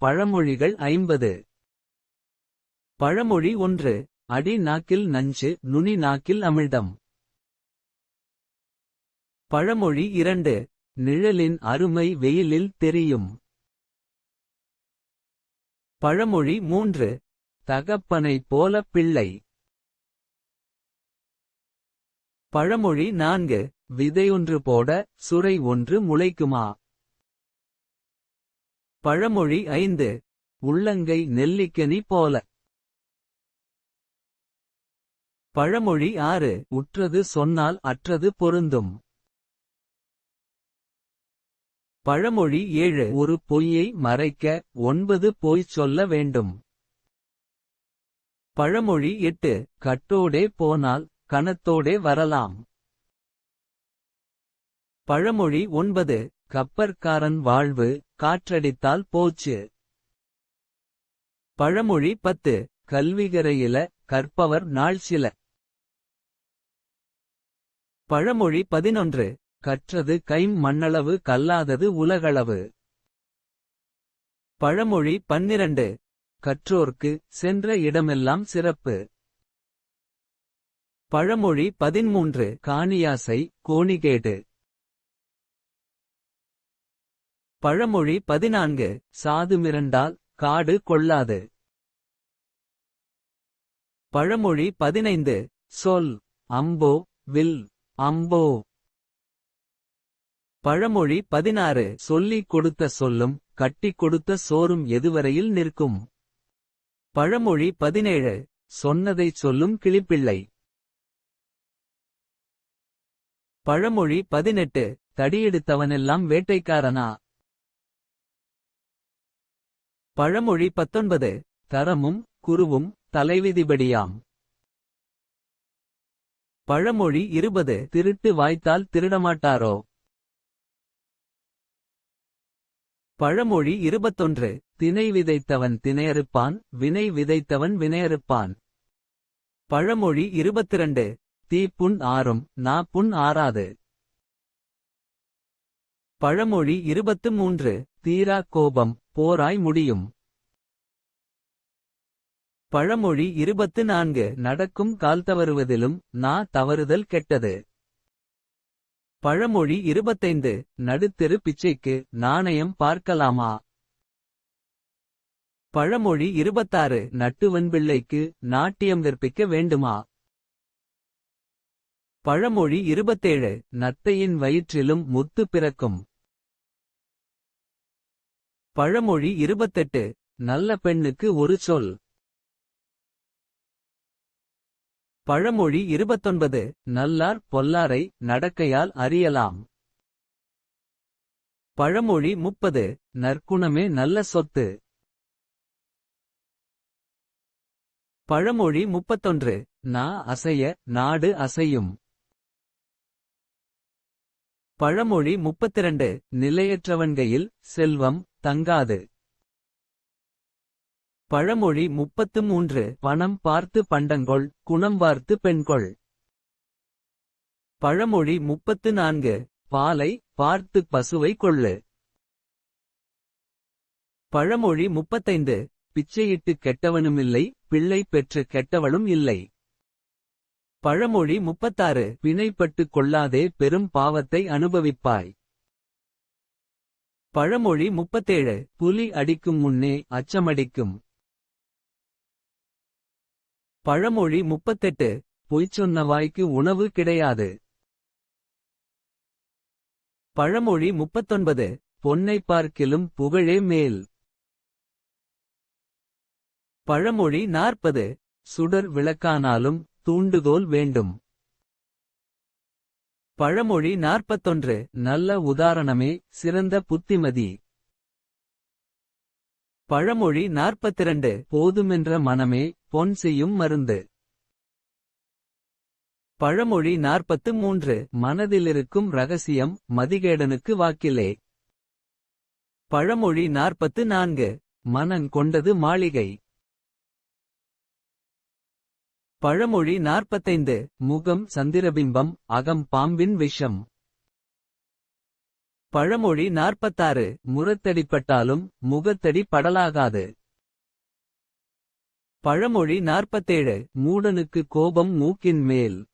பழமொழிகள் ஐம்பது. பழமொழி ஒன்று அடி நாக்கில் நஞ்சு நுனி நாக்கில் அமிழ்தம். பழமொழி இரண்டு நிழலின் அருமை வெயிலில் தெரியும். பழமொழி மூன்று தகப்பனைப் போல பிள்ளை. பழமொழி நான்கு விதையொன்று போட சுரை ஒன்று முளைக்குமா? பழமொழி ஐந்து உள்ளங்கை நெல்லிக்கனி போல. பழமொழி ஆறு உற்றது சொன்னால் அற்றது பொருந்தும். பழமொழி ஏழு ஒரு பொய்யை மறைக்க ஒன்பது பொய் சொல்ல வேண்டும். பழமொழி எட்டு கட்டோடே போனால் கணத்தோடே வரலாம். பழமொழி ஒன்பது கப்பற்காரன் வாழ்வு காற்றடித்தால் போச்சு. பழமொழி பத்து கல்விகரையில கற்பவர் நாள் சில. பழமொழி பதினொன்று கற்றது கைம் மண்ணளவு கல்லாதது உலகளவு. பழமொழி பன்னிரண்டு கற்றோர்க்கு சென்ற இடமெல்லாம் சிறப்பு. பழமொழி பதிமூன்று காணியாசை கோணிகேடு. பழமொழி பதினான்கு சாதுமிரண்டால் காடு கொள்ளாது. பழமொழி பதினைந்து சொல் அம்போ வில் அம்போ. பழமொழி பதினாறு சொல்லிக் கொடுத்த சொல்லும் கட்டிக் கொடுத்த சோறும் எதுவரையில் நிற்கும். பழமொழி பதினேழு சொன்னதைச் சொல்லும் கிளிப்பிள்ளை. பழமொழி பதினெட்டு தடியெடுத்தவனெல்லாம் வேட்டைக்காரனா? பழமொழி பத்தொன்பது தரமும் குருவும் தலைவிதிபடியாம். பழமொழி இருபது திருட்டு வாய்த்தால் திருடமாட்டாரோ? பழமொழி இருபத்தொன்று தினை விதைத்தவன் தினையறுப்பான் வினை விதைத்தவன் வினையறுப்பான். பழமொழி இருபத்திரண்டு தீப்புண் ஆறும் நா புண் ஆறாது. பழமொழி இருபத்து மூன்று தீரா கோபம் போராய் முடியும். பழமொழி இருபத்து நான்கு. நடக்கும் கால் தவறுவதிலும் நா தவறுதல் கெட்டது. பழமொழி இருபத்தைந்து. நடுத்தெரு பிச்சைக்கு நாணயம் பார்க்கலாமா? பழமொழி இருபத்தாறு. நட்டுவன் பிள்ளைக்கு நாட்டியம் கற்பிக்க வேண்டுமா? பழமொழி இருபத்தேழு. நத்தையின் வயிற்றிலும் முத்து பிறக்கும். பழமொழி இருபத்தெட்டு. நல்ல பெண்ணுக்கு ஒரு சொல். பழமொழி இருபத்தொன்பது நல்லார் பொல்லாரை நடக்கையால் அறியலாம். பழமொழி முப்பது நற்குணமே நல்ல சொத்து. பழமொழி முப்பத்தொன்று நா அசைய நாடு அசையும். பழமொழி முப்பத்திரண்டு நிலையற்றவன்கையில் செல்வம் தங்காது. பழமொழி முப்பத்து மூன்று பணம் பார்த்து பண்டங்கொள் குணம் பார்த்து பெண்கொள். பழமொழி முப்பத்து நான்கு பாலை பார்த்து பசுவை கொள்ளு. பழமொழி முப்பத்தைந்து பிச்சையிட்டு கெட்டவனுமில்லை பிள்ளை பெற்று கெட்டவளும் இல்லை. பழமொழி முப்பத்தாறு பிணைப்பட்டு கொள்ளாதே பெரும் பாவத்தை அனுபவிப்பாய். பழமொழி முப்பத்தேழு புலி அடிக்கும் முன்னே அச்சமடிக்கும். பழமொழி முப்பத்தெட்டு. பொய் சொன்ன வாய்க்கு உணவு கிடையாது. பழமொழி முப்பத்தொன்பது. பொன்னை பார்க்கிலும் புகழே மேல். பழமொழி நாற்பது. சுடர் விளக்கானாலும் தூண்டுகோல் வேண்டும். பழமொழி நாற்பத்தொன்று. நல்ல உதாரணமே சிறந்த புத்திமதி. பழமொழி நாற்பத்திரண்டு. போதுமென்ற மனமே பொன் செய்யும் மருந்து. பழமொழி நாற்பத்து மூன்று. மனதிலிருக்கும் ரகசியம் மதிகேடனுக்கு வாக்கிலே. பழமொழி நாற்பத்து நான்கு. மனன் கொண்டது மாளிகை. பழமொழி நாற்பத்தைந்து. முகம் சந்திரபிம்பம் அகம் பாம்பின் விஷம். பழமொழி நாற்பத்தாறு. முரத்தடிப்பட்டாலும் முகத்தடி படலாகாது. பழமொழி நாற்பத்தேழு. மூடனுக்கு கோபம் மூக்கின் மேல்.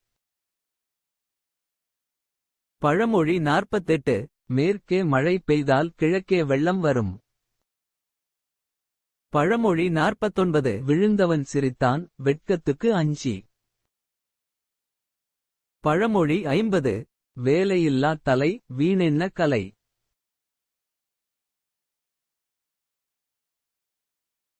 பழமொழி நாற்பத்தெட்டு. மேற்கே மழை பெய்தால் கிழக்கே வெள்ளம் வரும். பழமொழி நாற்பத்தொன்பது. விழுந்தவன் சிரித்தான் வெட்கத்துக்கு அஞ்சி. பழமொழி ஐம்பது. வேலையில்லா தலை வீணென்ன கலை.